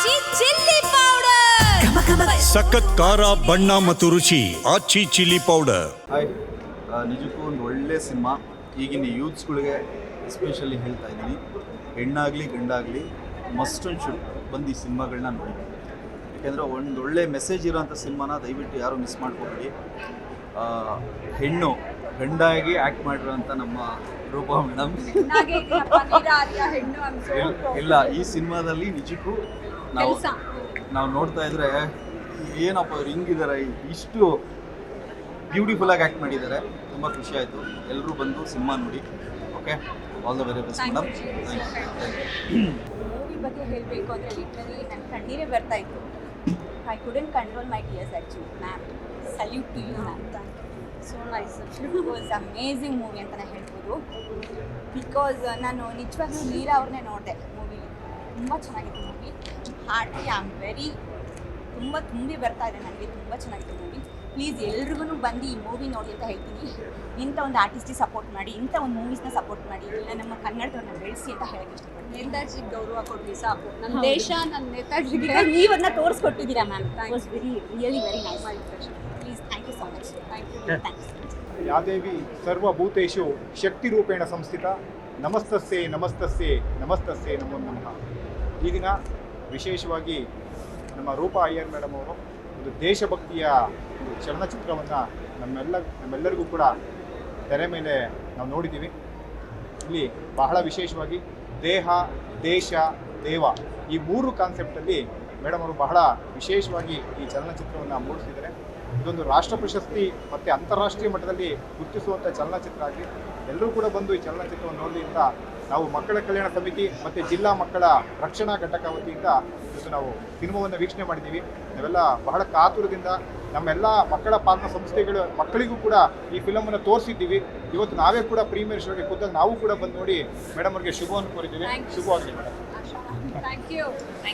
ಆಚಿ chilli powder ಸಖತ್ ಖಾರ ಬಣ್ಣ ಮತ್ತು ರುಚಿ ಆಚಿ ಚಿಲ್ಲಿ ಪೌಡರ್ ನಿಜಕ್ಕೂ ಒಂದು ಒಳ್ಳೆ ಸಿನಿಮಾ. ಈಗಿನ ಯೂತ್ಸ್ಗಳಿಗೆ ಎಸ್ಪೆಷಲಿ ಹೇಳ್ತಾ ಇದ್ದೀನಿ. ಹೆಣ್ಣಾಗಲಿ ಗಂಡಾಗಲಿ ಮಸ್ಟ್ ಅಂಡ್ ಶುಡ್ ಬಂದು ಈ ಸಿನಿಮಾಗಳನ್ನ ನೋಡಿ. ಯಾಕೆಂದರೆ ಒಂದು ಒಳ್ಳೆ ಮೆಸೇಜ್ ಇರೋಂಥ ಸಿನಿಮಾನ ದಯವಿಟ್ಟು ಯಾರು ಮಿಸ್ ಮಾಡ್ಕೊಬೇಡಿ. ಹೆಣ್ಣು ಗಂಡಾಗಿ ಆ್ಯಕ್ಟ್ ಮಾಡಿರೋಂಥ ನಮ್ಮ ರೂಪಾ ಮೇಡಮ್ ಇಲ್ಲ ಈ ಸಿನಿಮಾದಲ್ಲಿ ನಿಜಕ್ಕೂ ನಾವು ನಾವು ನೋಡ್ತಾ ಇದ್ರೆ ಏನಪ್ಪ ಅವ್ರು ಹಿಂಗಿದ್ದಾರೆ ಇಷ್ಟು ಬ್ಯೂಟಿಫುಲ್ ಆಗಿ ಆ್ಯಕ್ಟ್ ಮಾಡಿದ್ದಾರೆ. ತುಂಬ ಖುಷಿ ಆಯಿತು. ಎಲ್ಲರೂ ಬಂದು ಸಿನಿಮಾ ನೋಡಿ okay all the very best madam thank you movie ಬಗ್ಗೆ ಹೇಳಬೇಕು ಅಂದರೆ ಲಿಟ್ರಲಿ ನನ್ನ ಕಣ್ಣೀರೇ ಬರ್ತಾ ಇತ್ತು. I couldn't control my tears actually ma'am salute to you ಅಂತ so nice was amazing movie ಅಂತಲೇ ಹೇಳ್ಬೋದು. ಬಿಕಾಸ್ ನಾನು ನಿಜವಾಗ್ಲೂ ನೀರಾ ಅವ್ರನ್ನೇ ನೋಡಿದೆ ಮೂವಿಲಿ ತುಂಬ ಚೆನ್ನಾಗಿತ್ತು movie heartly I am very ತುಂಬ ತುಂಬಿ ಬರ್ತಾ ಇದೆ ನನಗೆ ತುಂಬ ಚೆನ್ನಾಗಿತ್ತು ಮೂವಿ ಪ್ಲೀಸ್ ಎಲ್ರಿಗೂ ಬಂದು ಈ ಮೂವಿ ನೋಡಿ ಅಂತ ಹೇಳ್ತೀನಿ. ಇಂಥ ಒಂದು ಆರ್ಟಿಸ್ಟಿಗೆ ಸಪೋರ್ಟ್ ಮಾಡಿ ಇಂಥ ಒಂದು ಮೂವೀಸ್ನ ಸಪೋರ್ಟ್ ಮಾಡಿ ಇಲ್ಲ ನಮ್ಮ ಕನ್ನಡದವ್ರನ್ನ ಬೆಳೆಸಿ ಅಂತ ಹೇಳಕ್ಕೆ ಇಷ್ಟಪಡ್ತೀನಿ. ನೇತಾಜಿ ಗೌರವ ಕೊಡ್ಲಿ ಸಾಕು. ನಮ್ಮ ದೇಶ ನನ್ನ ಬಿಕಾಸ್ ನೀವು ಅದನ್ನ ತೋರಿಸ್ಕೊಟ್ಟಿದ್ದೀರಾ ma'am was very really very nice my you so much thank you thanks ಯಾದೇವಿ ಸರ್ವಭೂತೇಶು ಶಕ್ತಿರೂಪೇಣ ಸಂಸ್ಥಿತ. ನಮಸ್ತಸ್ಸೆ ನಮಸ್ತಸ್ಸೆ ನಮಸ್ತಸ್ಸೆ ನಮೋ ನಮಃ. ಈ ದಿನ ವಿಶೇಷವಾಗಿ ನಮ್ಮ ರೂಪಾ ಅಯ್ಯರ್ ಮೇಡಮ್ ಅವರು ಒಂದು ದೇಶಭಕ್ತಿಯ ಒಂದು ಚಲನಚಿತ್ರವನ್ನು ನಮ್ಮೆಲ್ಲ ನಮ್ಮೆಲ್ಲರಿಗೂ ಕೂಡ ತೆರೆ ಮೇಲೆ ನಾವು ನೋಡಿದ್ದೀವಿ. ಇಲ್ಲಿ ಬಹಳ ವಿಶೇಷವಾಗಿ ದೇಹ ದೇಶ ದೇವ ಈ ಮೂರು ಕಾನ್ಸೆಪ್ಟಲ್ಲಿ ಮೇಡಮ್ ಅವರು ಬಹಳ ವಿಶೇಷವಾಗಿ ಈ ಚಲನಚಿತ್ರವನ್ನು ಮೂಡಿಸಿದ್ದಾರೆ. ಇದೊಂದು ರಾಷ್ಟ್ರ ಪ್ರಶಸ್ತಿ ಮತ್ತು ಅಂತಾರಾಷ್ಟ್ರೀಯ ಮಟ್ಟದಲ್ಲಿ ಗುರುತಿಸುವಂಥ ಚಲನಚಿತ್ರ ಆಗಲಿ ಎಲ್ಲರೂ ಕೂಡ ಬಂದು ಈ ಚಲನಚಿತ್ರವನ್ನು ನೋಡಲಿ ಅಂತ ನಾವು ಮಕ್ಕಳ ಕಲ್ಯಾಣ ಸಮಿತಿ ಮತ್ತು ಜಿಲ್ಲಾ ಮಕ್ಕಳ ರಕ್ಷಣಾ ಘಟಕ ವತಿಯಿಂದ ಇವತ್ತು ನಾವು ಸಿನಿಮಾವನ್ನು ವೀಕ್ಷಣೆ ಮಾಡಿದ್ದೀವಿ. ನಾವೆಲ್ಲ ಬಹಳ ಕಾತುರದಿಂದ ನಮ್ಮೆಲ್ಲ ಮಕ್ಕಳ ಪಾಲನಾ ಸಂಸ್ಥೆಗಳು ಮಕ್ಕಳಿಗೂ ಕೂಡ ಈ ಫಿಲಮನ್ನು ತೋರಿಸಿದ್ದೀವಿ. ಇವತ್ತು ನಾವೇ ಕೂಡ ಪ್ರೀಮಿಯರ್ ಶೋಗೆ ಖುದ್ದಾಗಿ ನಾವು ಕೂಡ ಬಂದು ನೋಡಿ ಮೇಡಮ್ ಅವರಿಗೆ ಶುಭವನ್ನು ಕೋರಿದ್ದೀವಿ. ಶುಭವಾಗಲಿ ಮೇಡಮ್. Thank you